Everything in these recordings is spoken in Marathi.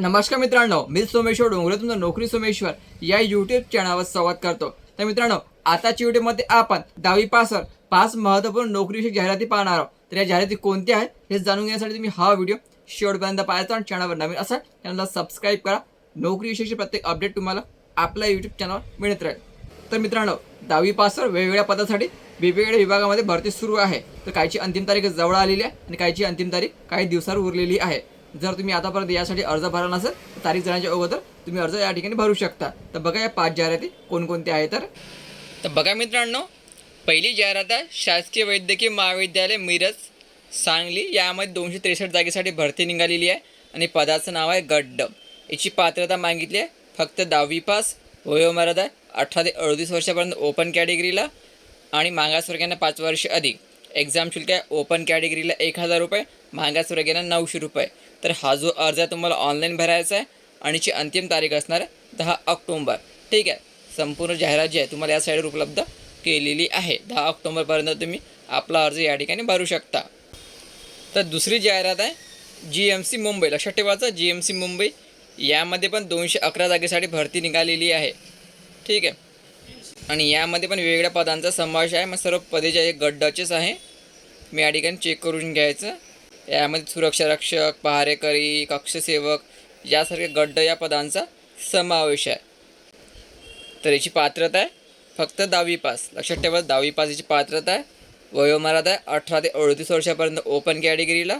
नमस्कार मित्रांनो मी सोमेश्वर डोंगरे तुमचं नोकरी सोमेश्वर या युट्यूब चॅनलवर संवाद करतो. तर मित्रांनो आताच्या व्हिडिओमध्ये आपण दहावी पासवर पाच महत्त्वपूर्ण नोकरीविषयी जाहिराती पाहणार आहोत. तर या जाहिराती कोणत्या आहेत हे जाणून घेण्यासाठी तुम्ही हा व्हिडिओ शेवटपर्यंत पाहायचा आणि चॅनलवर नवीन असाल चॅनलला सबस्क्राईब करा. नोकरीविषयीची प्रत्येक अपडेट तुम्हाला आपल्या यूट्यूब चॅनलवर मिळत राहील. तर मित्रांनो दहावी पासवर वेगवेगळ्या पदासाठी वेगवेगळ्या विभागामध्ये भरती सुरू आहे. तर काहीची अंतिम तारीख जवळ आलेली आहे आणि काहीची अंतिम तारीख काही दिवसावर उरलेली आहे. जर तुम्ही आतापर्यंत यासाठी अर्ज भरला नसेल तर तारीख जाण्याच्या अगोदर तुम्ही अर्ज या ठिकाणी भरू शकता. तर बघा या पाच जाहिराती कोणकोणत्या आहेत तर. तर बघा मित्रांनो पहिली जाहिरात आहे शासकीय वैद्यकीय महाविद्यालय मिरज सांगली. यामध्ये दोनशे त्रेसष्ट जागेसाठी भरती निघालेली आहे आणि पदाचं नाव आहे गड्ड. याची पात्रता मागितली आहे फक्त दहावी पास वयोमर्यादा आहे अठरा ते अडतीस वर्षापर्यंत ओपन कॅटेगरीला आणि मागासवर्गीयांना पाच वर्ष अधिक. एक्झाम शुल्क आहे ओपन कॅटेगरीला एक हजार रुपये मागासवर्गीयांना नऊशे रुपये. तर हा जो अर्ज आहे तुम्हाला ऑनलाईन भरायचा आहे आणि ची अंतिम तारीख असणार आहे दहा ऑक्टोंबर. ठीक आहे? संपूर्ण जाहिरात जी आहे तुम्हाला या साईडवर उपलब्ध केलेली आहे. दहा ऑक्टोंबरपर्यंत तुम्ही आपला अर्ज या ठिकाणी भरू शकता. तर दुसरी जाहिरात आहे जी एम सी मुंबई. लक्षात ठेवायचं जी एम सी मुंबई यामध्ये पण दोनशे अकरा जागेसाठी भरती निघालेली आहे. ठीक आहे? आणि यामध्ये पण वेगवेगळ्या पदांचा समावेश आहे. मग सर्व पदे जे गड्डाचेच आहे. मी या ठिकाणी चेक करून घ्यायचं. यामध्ये सुरक्षा रक्षक पहारेकरी कक्षसेवक यासारखे गड्ड या पदांचा समावेश आहे. तर याची पात्रता आहे फक्त दहावी पास. लक्षात ठेवा दहावी पास याची पात्रता आहे. वयोमर्यादा आहे अठरा ते अडतीस वर्षापर्यंत ओपन कॅटेगरीला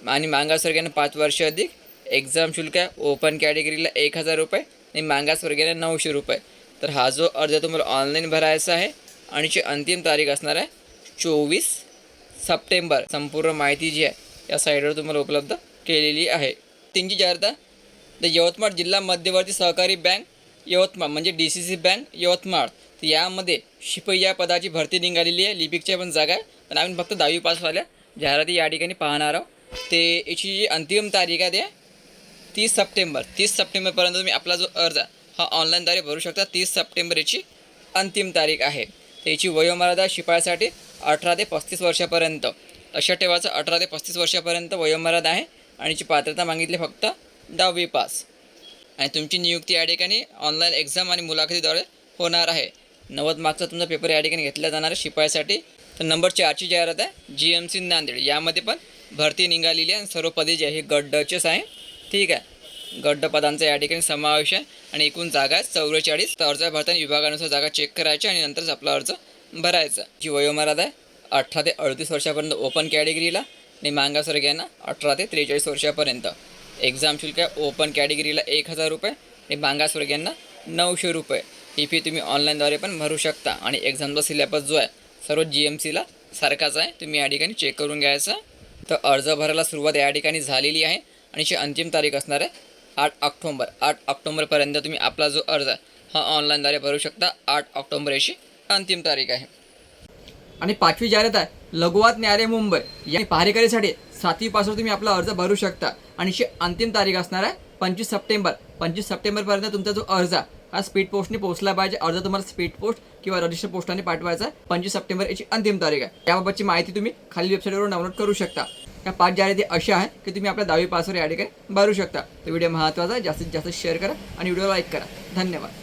आणि मागासवर्गीयांना पाच वर्ष अधिक. एक्झाम शुल्क आहे ओपन कॅटेगरीला एक हजार रुपये आणि मागासवर्गीयांना नऊशे रुपये. तर हा जो अर्ज तुम्हाला ऑनलाईन भरायचा आहे आणि ची अंतिम तारीख असणार आहे चोवीस सप्टेंबर संपूर्ण माहिती जी आहे या साईडवर तुम्हाला उपलब्ध केलेली आहे. त्यांची जाहिरात तर यवतमाळ जिल्हा मध्यवर्ती सहकारी बँक यवतमाळ म्हणजे D C C bank Yavatmal. तर यामध्ये शिपाई या पदाची भरती निघालेली आहे. लिपिकच्या पण जागा आहे. पण आम्ही फक्त दहावी पासवाल्या जाहिराती या ठिकाणी पाहणार आहोत. ते याची जी अंतिम तारीख आहे ते तीस सप्टेंबर. तीस सप्टेंबरपर्यंत तुम्ही आपला जो अर्ज हा ऑनलाईनद्वारे भरू शकता. तीस सप्टेंबर याची अंतिम तारीख आहे. तर याची वयोमर्यादा शिपायासाठी अठरा ते पस्तीस वर्षापर्यंत. लक्षात ठेवायचं अठरा ते पस्तीस वर्षापर्यंत वयोमर्यादा आहे आणि याची पात्रता मागितली फक्त दहावी पास. आणि तुमची नियुक्ती या ठिकाणी ऑनलाईन एक्झाम आणि मुलाखतीद्वारे होणार आहे. नव्वद मार्कचा तुमचा पेपर या ठिकाणी घेतला जाणार आहे शिपायासाठी. तर नंबर चारची जाहिरात आहे जी एम सी नांदेड. यामध्ये पण भरती निघालेली आहे आणि सर्व पदे जे आहे हे गड्डचेच आहे. ठीक आहे. गड्डपदांचा या ठिकाणी समावेश आहे. आणि एकूण जागा आहे चौवेचाळीस तर अर्ज भरताना विभागानुसार जागा चेक करायची आणि नंतरच आपला अर्ज भरायचा. जी वयोमर्यादा आहे अठरा ते अडतीस वर्षापर्यंत ओपन कॅटेगरीला आणि मागासवर्गीयांना अठरा ते त्रेचाळीस वर्षापर्यंत. एक्झाम शुल्क आहे ओपन कॅटेगरीला एक हजार रुपये आणि मागासवर्गीयांना नऊशे रुपये. ही फी तुम्ही ऑनलाईनद्वारे पण भरू शकता. आणि एक्झामचा सिलेबस जो आहे सर्व जी एम सीला सारखाच आहे. तुम्ही या ठिकाणी चेक करून घ्यायचा. तर अर्ज भरायला सुरुवात या ठिकाणी झालेली आहे. आणि ची अंतिम तारीख असणार आहे आठ ऑक्टोंबर. आठ ऑक्टोंबरपर्यंत तुम्ही आपला जो अर्ज हा ऑनलाईनद्वारे भरू शकता. आठ ऑक्टोंबर याची अंतिम तारीख आहे. आणि पाचवी जाहिरात आहे लघुवात न्यायालय मुंबई. या पहारेकरीसाठी सातवीपासून तुम्ही आपला अर्ज भरू शकता. आणि ही अंतिम तारीख असणार आहे पंचवीस सप्टेंबर. पंचवीस सप्टेंबरपर्यंत तुमचा जो अर्ज हा स्पीड पोस्टने पोहोचला पाहिजे. अर्ज तुम्हाला स्पीड पोस्ट किंवा रजिस्टर पोस्टाने पाठवायचा आहे. पंचवीस सप्टेंबर याची अंतिम तारीख आहे. याबाबतची माहिती तुम्ही खाली वेबसाईटवर डाउनलोड करू शकता. या पाच जाहिराती अशा आहेत की तुम्ही आपल्या दहावी पासवर या ठिकाणी भरू शकता. तर व्हिडिओ महत्त्वाचा आहे. जास्तीत जास्त शेअर करा आणि व्हिडिओ लाईक करा. धन्यवाद.